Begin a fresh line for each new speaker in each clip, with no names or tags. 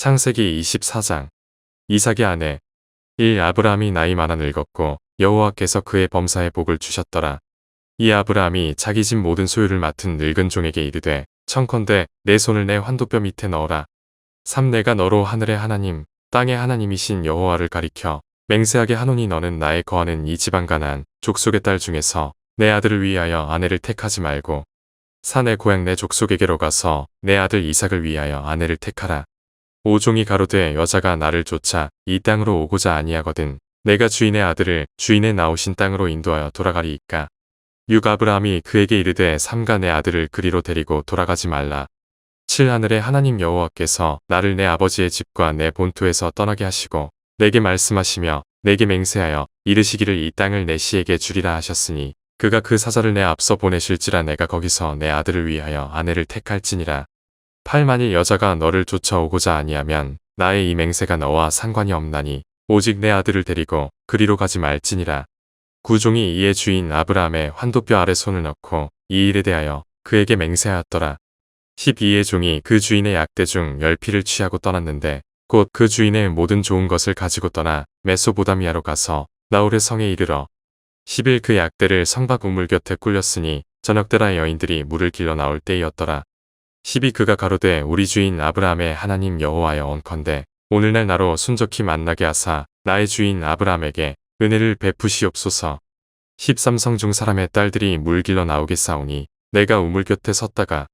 창세기 24장 이삭의 아내 1 아브라함이 나이 많아 늙었고 여호와께서 그의 범사에 복을 주셨더라. 이 아브라함이 자기 집 모든 소유를 맡은 늙은 종에게 이르되 청컨대 내 손을 내 환도뼈 밑에 넣어라. 3 내가 너로 하늘의 하나님 땅의 하나님이신 여호와를 가리켜 맹세하게 하노니 너는 나의 거하는 이 지방 가난 족속의 딸 중에서 내 아들을 위하여 아내를 택하지 말고 산의 고향 내 족속에게로 가서 내 아들 이삭을 위하여 아내를 택하라. 오종이 가로되 여자가 나를 쫓아 이 땅으로 오고자 아니하거든 내가 주인의 아들을 주인의 나오신 땅으로 인도하여 돌아가리이까. 6 아브라함이 그에게 이르되 삼가 내 아들을 그리로 데리고 돌아가지 말라. 7 하늘의 하나님 여호와께서 나를 내 아버지의 집과 내 본토에서 떠나게 하시고 내게 말씀하시며 내게 맹세하여 이르시기를 이 땅을 내 씨에게 주리라 하셨으니 그가 그 사자를 내 앞서 보내실지라 내가 거기서 내 아들을 위하여 아내를 택할지니라. 8 만일 여자가 너를 쫓아오고자 아니하면 나의 이 맹세가 너와 상관이 없나니 오직 내 아들을 데리고 그리로 가지 말지니라. 구종이 이에 주인 아브라함의 환도뼈 아래 손을 넣고 이 일에 대하여 그에게 맹세하였더라. 12의 종이 그 주인의 약대 중 열피를 취하고 떠났는데 곧 그 주인의 모든 좋은 것을 가지고 떠나 메소보다미아로 가서 나홀의 성에 이르러 10일 그 약대를 성박 우물 곁에 꿀렸으니 저녁때라 여인들이 물을 길러 나올 때이었더라. 12 그가 가로되 우리 주인 아브라함의 하나님 여호와여 언컨대 오늘날 나로 순적히 만나게 하사 나의 주인 아브라함에게 은혜를 베푸시옵소서. 13 성 중 사람의 딸들이 물 길러 나오겠사오니 내가 우물 곁에 섰다가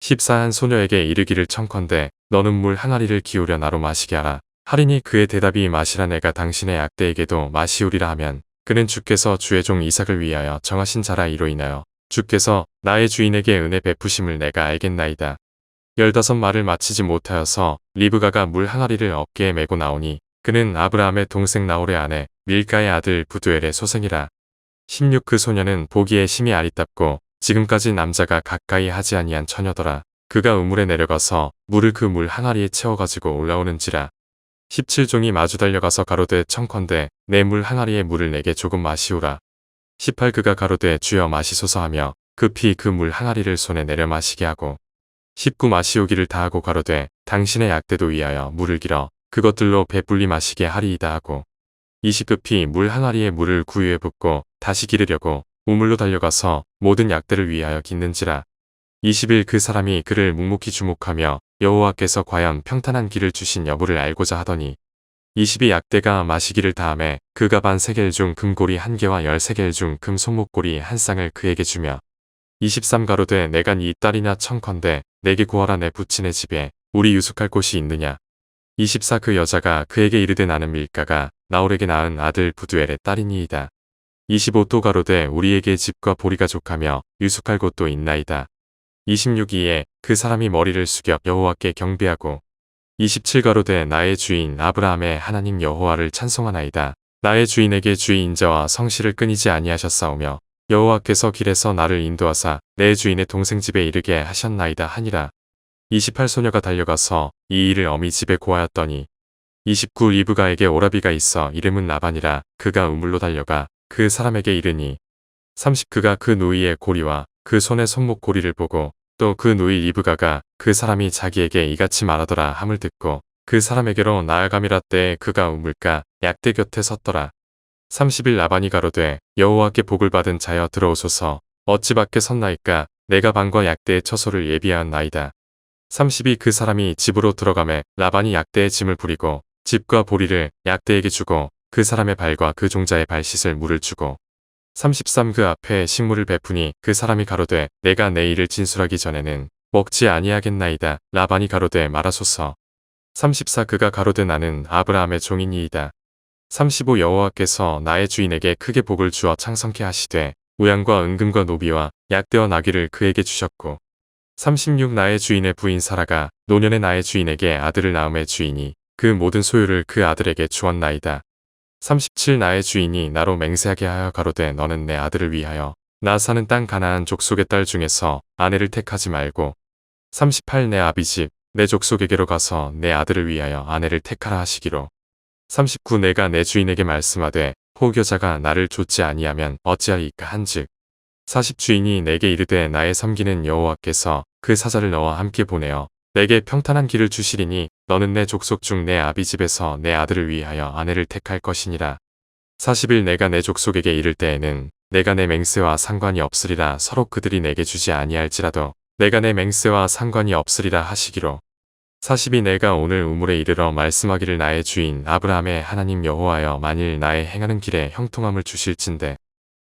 14한 소녀에게 이르기를 청컨대 너는 물 항아리를 기울여 나로 마시게 하라. 하리니 그의 대답이 마시라 내가 당신의 약대에게도 마시우리라 하면 그는 주께서 주의 종 이삭을 위하여 정하신 자라 이로 인하여 주께서 나의 주인에게 은혜 베푸심을 내가 알겠나이다. 열다섯 말을 마치지 못하여서 리브가가 물 항아리를 어깨에 메고 나오니 그는 아브라함의 동생 나홀의 아내 밀가의 아들 부두엘의 소생이라. 16 그 소녀는 보기에 심히 아리답고 지금까지 남자가 가까이 하지 아니한 처녀더라. 그가 우물에 내려가서 물을 그 물 항아리에 채워가지고 올라오는지라. 17종이 마주 달려가서 가로되 청컨대 내 물 항아리에 물을 내게 조금 마시오라. 18 그가 가로되 주여 마시소서 하며 급히 그 물 항아리를 손에 내려 마시게 하고 19 마시오기를 다하고 가로되 당신의 약대도 위하여 물을 길어 그것들로 배불리 마시게 하리이다 하고 20 급히 물 항아리에 물을 구유에 붓고 다시 기르려고 우물로 달려가서 모든 약대를 위하여 깃는지라 20일 그 사람이 그를 묵묵히 주목하며 여호와께서 과연 평탄한 길을 주신 여부를 알고자 하더니 22 약대가 마시기를 다음에 그가 반 세겔 중 금고리 한 개와 열 세겔 중 금 손목고리 한 쌍을 그에게 주며 23 가로되 내가 네 딸이나 청컨대 내게 구하라 내 부친의 집에 우리 유숙할 곳이 있느냐? 24그 여자가 그에게 이르되 나는 밀가가 나홀에게 낳은 아들 부두엘의 딸이니이다. 25또 가로되 우리에게 집과 보리가 족하며 유숙할 곳도 있나이다. 26이에 그 사람이 머리를 숙여 여호와께 경배하고 27가로 되 나의 주인 아브라함의 하나님 여호와를 찬송하나이다. 나의 주인에게 주의 인자와 성실을 끊이지 아니하셨사오며 여호와께서 길에서 나를 인도하사 내 주인의 동생 집에 이르게 하셨나이다 하니라. 28 소녀가 달려가서 이 일을 어미 집에 고하였더니 29 리브가에게 오라비가 있어 이름은 라반이라 그가 우물로 달려가 그 사람에게 이르니 30 그가 그 누이의 고리와 그 손의 손목 고리를 보고 또 그 누이 리브가가 그 사람이 자기에게 이같이 말하더라 함을 듣고 그 사람에게로 나아감이라 때에 그가 우물가 약대 곁에 섰더라. 30일 라반이 가로되 여호와께 복을 받은 자여 들어오소서 어찌 밖에 섰나이까 내가 방과 약대의 처소를 예비하였나이다. 30이 그 사람이 집으로 들어가매 라반이 약대의 짐을 부리고 집과 보리를 약대에게 주고 그 사람의 발과 그 종자의 발 씻을 물을 주고 33 그 앞에 식물을 베푸니 그 사람이 가로되 내가 내 일을 진술하기 전에는 먹지 아니하겠나이다. 라반이 가로되 말하소서. 34 그가 가로되 나는 아브라함의 종이니이다. 35 여호와께서 나의 주인에게 크게 복을 주어 창성케 하시되 우양과 은금과 노비와 약대와 나귀를 그에게 주셨고 36 나의 주인의 부인 사라가 노년의 나의 주인에게 아들을 낳음의 주인이 그 모든 소유를 그 아들에게 주었나이다. 37 나의 주인이 나로 맹세하게 하여 가로되 너는 내 아들을 위하여 나 사는 땅 가나안 족속의 딸 중에서 아내를 택하지 말고 38 내 아비 집 내 족속에게로 가서 내 아들을 위하여 아내를 택하라 하시기로. 39 내가 내 주인에게 말씀하되 호교자가 나를 좇지 아니하면 어찌하리까 한즉 40 주인이 내게 이르되 나의 섬기는 여호와께서 그 사자를 너와 함께 보내어 내게 평탄한 길을 주시리니 너는 내 족속 중 내 아비 집에서 내 아들을 위하여 아내를 택할 것이니라. 40일 내가 내 족속에게 이를 때에는 내가 내 맹세와 상관이 없으리라 서로 그들이 내게 주지 아니할지라도 내가 내 맹세와 상관이 없으리라 하시기로 40이 내가 오늘 우물에 이르러 말씀하기를 나의 주인 아브라함의 하나님 여호와여 만일 나의 행하는 길에 형통함을 주실진데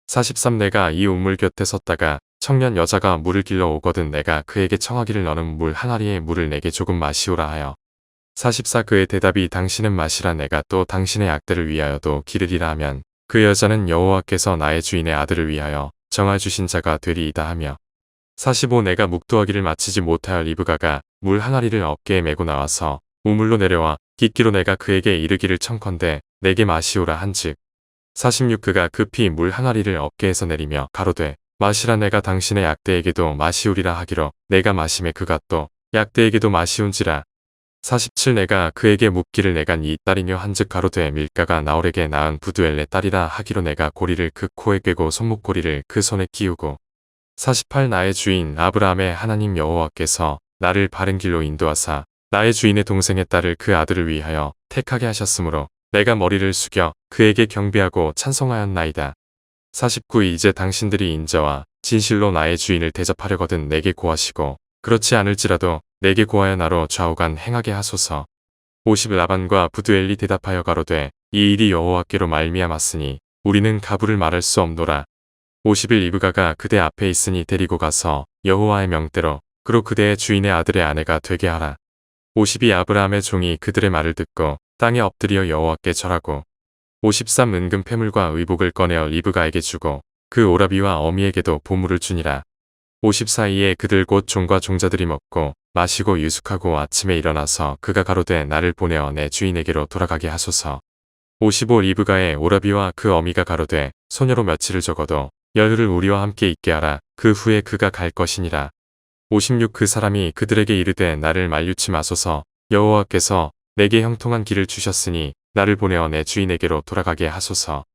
43 내가 이 우물 곁에 섰다가 청년 여자가 물을 길러 오거든 내가 그에게 청하기를 너는 물 항아리에 물을 내게 조금 마시오라 하여. 44 그의 대답이 당신은 마시라 내가 또 당신의 약대를 위하여도 기르리라 하면 그 여자는 여호와께서 나의 주인의 아들을 위하여 정하 주신 자가 되리이다 하며. 45 내가 묵도하기를 마치지 못하여 리브가가 물 항아리를 어깨에 메고 나와서 우물로 내려와 깃기로 내가 그에게 이르기를 청컨대 내게 마시오라 한즉. 46 그가 급히 물 항아리를 어깨에서 내리며 가로되 마시라 내가 당신의 약대에게도 마시오리라 하기로 내가 마심에 그가 또 약대에게도 마시온지라 47 내가 그에게 묻기를 내가 네 딸이뇨 한즉 가로되 밀가가 나홀에게 낳은 부두엘의 딸이라 하기로 내가 고리를 그 코에 꿰고 손목고리를 그 손에 끼우고 48 나의 주인 아브라함의 하나님 여호와께서 나를 바른 길로 인도하사 나의 주인의 동생의 딸을 그 아들을 위하여 택하게 하셨으므로 내가 머리를 숙여 그에게 경배하고 찬송하였나이다. 49 이제 당신들이 인자와 진실로 나의 주인을 대접하려거든 내게 고하시고 그렇지 않을지라도 내게 고하여 나로 좌우간 행하게 하소서. 50 라반과 부두엘리 대답하여 가로되 이 일이 여호와께로 말미암았으니 우리는 가부를 말할 수 없노라. 50일 이브가가 그대 앞에 있으니 데리고 가서 여호와의 명대로 그로 그대의 주인의 아들의 아내가 되게 하라. 50이 아브라함의 종이 그들의 말을 듣고 땅에 엎드려 여호와께 절하고 53 은금 패물과 의복을 꺼내어 리브가에게 주고 그 오라비와 어미에게도 보물을 주니라. 54이에 그들 곧 종과 종자들이 먹고 마시고 유숙하고 아침에 일어나서 그가 가로되 나를 보내어 내 주인에게로 돌아가게 하소서. 55 리브가의 오라비와 그 어미가 가로되 소녀로 며칠을 적어도 열흘을 우리와 함께 있게 하라. 그 후에 그가 갈 것이니라. 56 그 사람이 그들에게 이르되 나를 말류치 마소서 여호와께서 내게 형통한 길을 주셨으니 나를 보내어 내 주인에게로 돌아가게 하소서.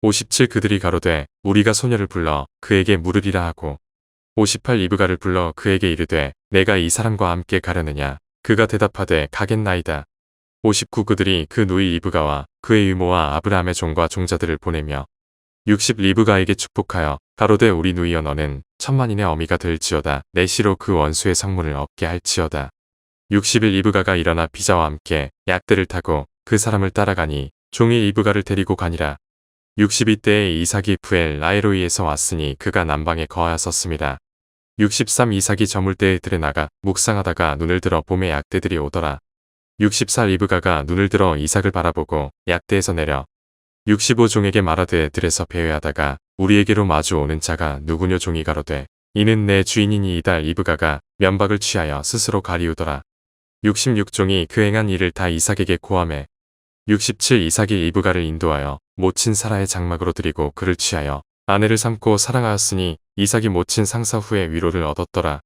57 그들이 가로되 우리가 소녀를 불러 그에게 물으리라 하고 58 이브가를 불러 그에게 이르되 내가 이 사람과 함께 가려느냐 그가 대답하되 가겠나이다. 59 그들이 그 누이 이브가와 그의 유모와 아브라함의 종과 종자들을 보내며 60 리브가에게 축복하여 가로되 우리 누이여 너는 천만인의 어미가 될지어다 내 시로 그 원수의 성문을 얻게 할지어다. 60일 이브가가 일어나 비자와 함께 약대를 타고 그 사람을 따라가니 종이 이브가를 데리고 가니라. 62때에 이삭이 부엘 라에로이에서 왔으니 그가 남방에 거하였었습니다. 63 이삭이 저물 때에 들에 나가 묵상하다가 눈을 들어 봄에 약대들이 오더라. 64 이브가가 눈을 들어 이삭을 바라보고 약대에서 내려 65 종에게 말하되 들에서 배회하다가 우리에게로 마주 오는 자가 누구뇨 종이 가로되 이는 내 주인이니 이달 이브가가 면박을 취하여 스스로 가리우더라. 66종이 그 행한 일을 다 이삭에게 고함해 67 이삭이 이브가를 인도하여 모친 사라의 장막으로 드리고 그를 취하여 아내를 삼고 사랑하였으니 이삭이 모친 상사 후에 위로를 얻었더라.